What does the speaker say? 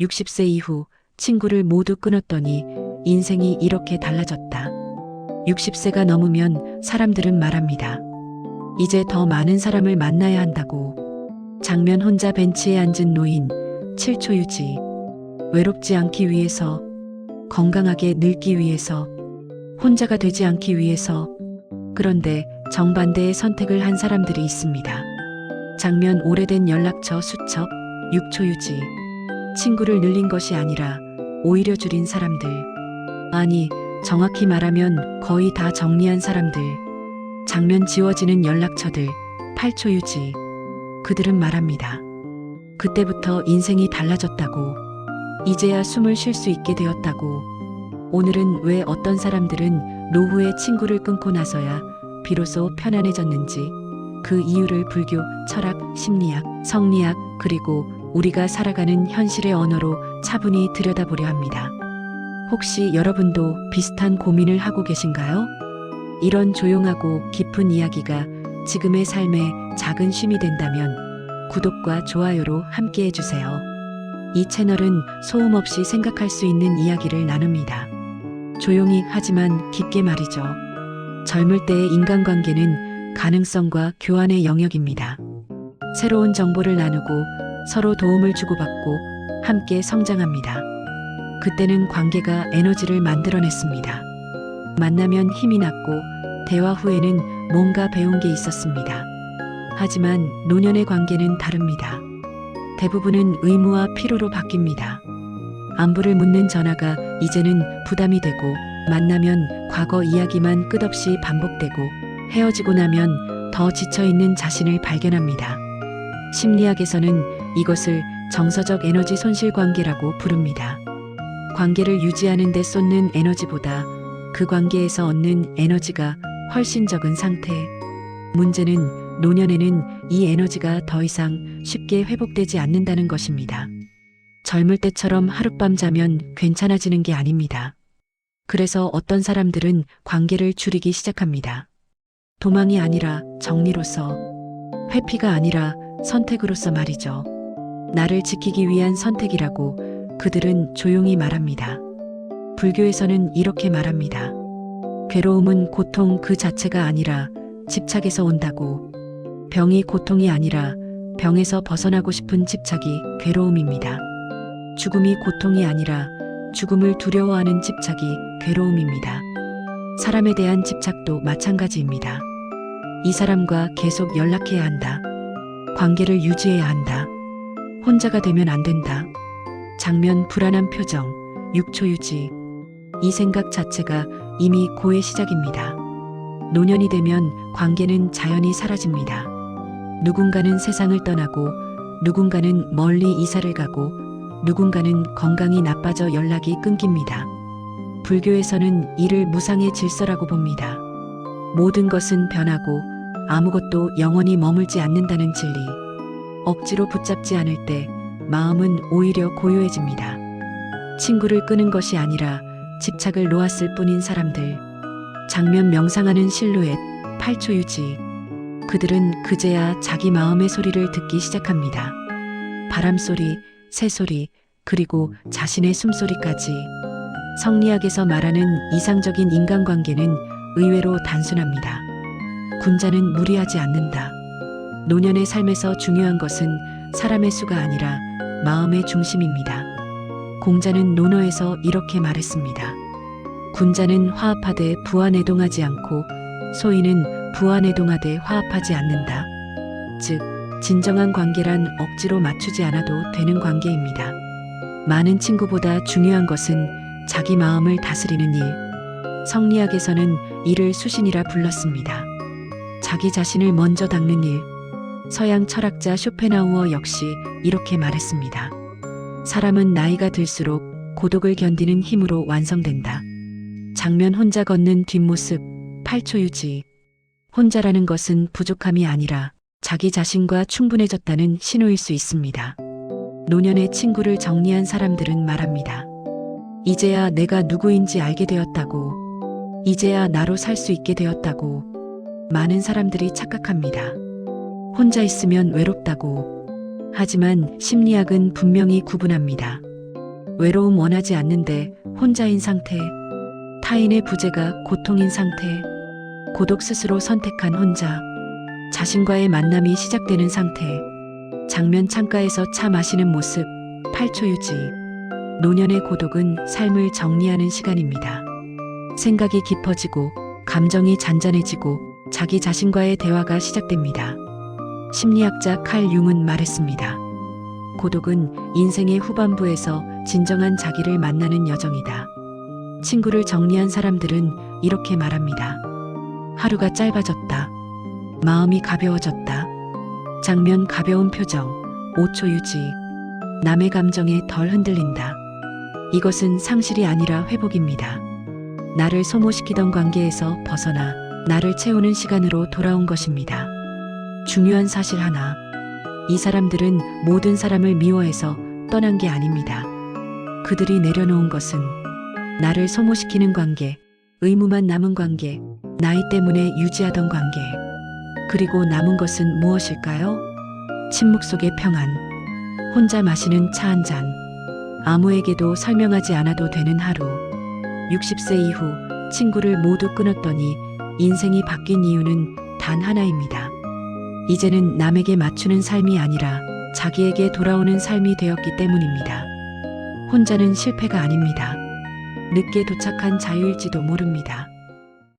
60세 이후 친구를 모두 끊었더니 인생이 이렇게 달라졌다. 60세가 넘으면 사람들은 말합니다. 이제 더 많은 사람을 만나야 한다고. 장면 혼자 벤치에 앉은 노인, 7초 유지. 외롭지 않기 위해서, 건강하게 늙기 위해서, 혼자가 되지 않기 위해서. 그런데 정반대의 선택을 한 사람들이 있습니다. 장면 오래된 연락처 수첩, 6초 유지. 친구를 늘린 것이 아니라 오히려 줄인 사람들. 아니, 정확히 말하면 거의 다 정리한 사람들. 장면 지워지는 연락처들, 8초 유지. 그들은 말합니다. 그때부터 인생이 달라졌다고. 이제야 숨을 쉴 수 있게 되었다고. 오늘은 왜 어떤 사람들은 노후에 친구를 끊고 나서야 비로소 편안해졌는지 그 이유를 불교, 철학, 심리학, 성리학, 그리고 우리가 살아가는 현실의 언어로 차분히 들여다보려 합니다. 혹시 여러분도 비슷한 고민을 하고 계신가요? 이런 조용하고 깊은 이야기가 지금의 삶의 작은 쉼이 된다면 구독과 좋아요로 함께 해주세요. 이 채널은 소음 없이 생각할 수 있는 이야기를 나눕니다. 조용히 하지만 깊게 말이죠. 젊을 때의 인간관계는 가능성과 교환의 영역입니다. 새로운 정보를 나누고 서로 도움을 주고받고 함께 성장합니다. 그때는 관계가 에너지를 만들어냈습니다. 만나면 힘이 났고 대화 후에는 뭔가 배운 게 있었습니다. 하지만 노년의 관계는 다릅니다. 대부분은 의무와 필요로 바뀝니다. 안부를 묻는 전화가 이제는 부담이 되고 만나면 과거 이야기만 끝없이 반복되고 헤어지고 나면 더 지쳐 있는 자신을 발견합니다. 심리학에서는 이것을 정서적 에너지 손실 관계라고 부릅니다. 관계를 유지하는 데 쏟는 에너지보다 그 관계에서 얻는 에너지가 훨씬 적은 상태. 문제는 노년에는 이 에너지가 더 이상 쉽게 회복되지 않는다는 것입니다. 젊을 때처럼 하룻밤 자면 괜찮아지는 게 아닙니다. 그래서 어떤 사람들은 관계를 줄이기 시작합니다. 도망이 아니라 정리로서, 회피가 아니라 선택으로서 말이죠. 나를 지키기 위한 선택이라고 그들은 조용히 말합니다. 불교에서는 이렇게 말합니다. 괴로움은 고통 그 자체가 아니라 집착에서 온다고. 병이 고통이 아니라 병에서 벗어나고 싶은 집착이 괴로움입니다. 죽음이 고통이 아니라 죽음을 두려워하는 집착이 괴로움입니다. 사람에 대한 집착도 마찬가지입니다. 이 사람과 계속 연락해야 한다. 관계를 유지해야 한다. 혼자가 되면 안 된다. 장면 불안한 표정, 6초 유지. 이 생각 자체가 이미 고의 시작입니다. 노년이 되면 관계는 자연히 사라집니다. 누군가는 세상을 떠나고, 누군가는 멀리 이사를 가고, 누군가는 건강이 나빠져 연락이 끊깁니다. 불교에서는 이를 무상의 질서라고 봅니다. 모든 것은 변하고 아무것도 영원히 머물지 않는다는 진리. 억지로 붙잡지 않을 때 마음은 오히려 고요해집니다. 친구를 끄는 것이 아니라 집착을 놓았을 뿐인 사람들. 장면 명상하는 실루엣, 8초 유지. 그들은 그제야 자기 마음의 소리를 듣기 시작합니다. 바람소리, 새소리, 그리고 자신의 숨소리까지. 성리학에서 말하는 이상적인 인간관계는 의외로 단순합니다. 군자는 무리하지 않는다. 노년의 삶에서 중요한 것은 사람의 수가 아니라 마음의 중심입니다. 공자는 논어에서 이렇게 말했습니다. 군자는 화합하되 부안해동하지 않고 소인은 부안해동하되 화합하지 않는다. 즉, 진정한 관계란 억지로 맞추지 않아도 되는 관계입니다. 많은 친구보다 중요한 것은 자기 마음을 다스리는 일. 성리학에서는 이를 수신이라 불렀습니다. 자기 자신을 먼저 닦는 일. 서양 철학자 쇼펜하우어 역시 이렇게 말했습니다. 사람은 나이가 들수록 고독을 견디는 힘으로 완성된다. 장면 혼자 걷는 뒷모습, 8초 유지. 혼자라는 것은 부족함이 아니라 자기 자신과 충분해졌다는 신호일 수 있습니다. 노년의 친구를 정리한 사람들은 말합니다. 이제야 내가 누구인지 알게 되었다고. 이제야 나로 살 수 있게 되었다고. 많은 사람들이 착각합니다. 혼자 있으면 외롭다고. 하지만 심리학은 분명히 구분합니다. 외로움 원하지 않는데 혼자인 상태. 타인의 부재가 고통인 상태. 고독 스스로 선택한 혼자. 자신과의 만남이 시작되는 상태. 장면 창가에서 차 마시는 모습. 8초 유지. 노년의 고독은 삶을 정리하는 시간입니다. 생각이 깊어지고 감정이 잔잔해지고 자기 자신과의 대화가 시작됩니다. 심리학자 칼 융은 말했습니다. 고독은 인생의 후반부에서 진정한 자기를 만나는 여정이다. 친구를 정리한 사람들은 이렇게 말합니다. 하루가 짧아졌다. 마음이 가벼워졌다. 장면 가벼운 표정, 5초 유지. 남의 감정에 덜 흔들린다. 이것은 상실이 아니라 회복입니다. 나를 소모시키던 관계에서 벗어나 나를 채우는 시간으로 돌아온 것입니다. 중요한 사실 하나. 이 사람들은 모든 사람을 미워해서 떠난 게 아닙니다. 그들이 내려놓은 것은 나를 소모시키는 관계, 의무만 남은 관계, 나이 때문에 유지하던 관계. 그리고 남은 것은 무엇일까요? 침묵 속의 평안. 혼자 마시는 차 한 잔. 아무에게도 설명하지 않아도 되는 하루. 60세 이후 친구를 모두 끊었더니 인생이 바뀐 이유는 단 하나입니다. 이제는 남에게 맞추는 삶이 아니라 자기에게 돌아오는 삶이 되었기 때문입니다. 혼자는 실패가 아닙니다. 늦게 도착한 자유일지도 모릅니다.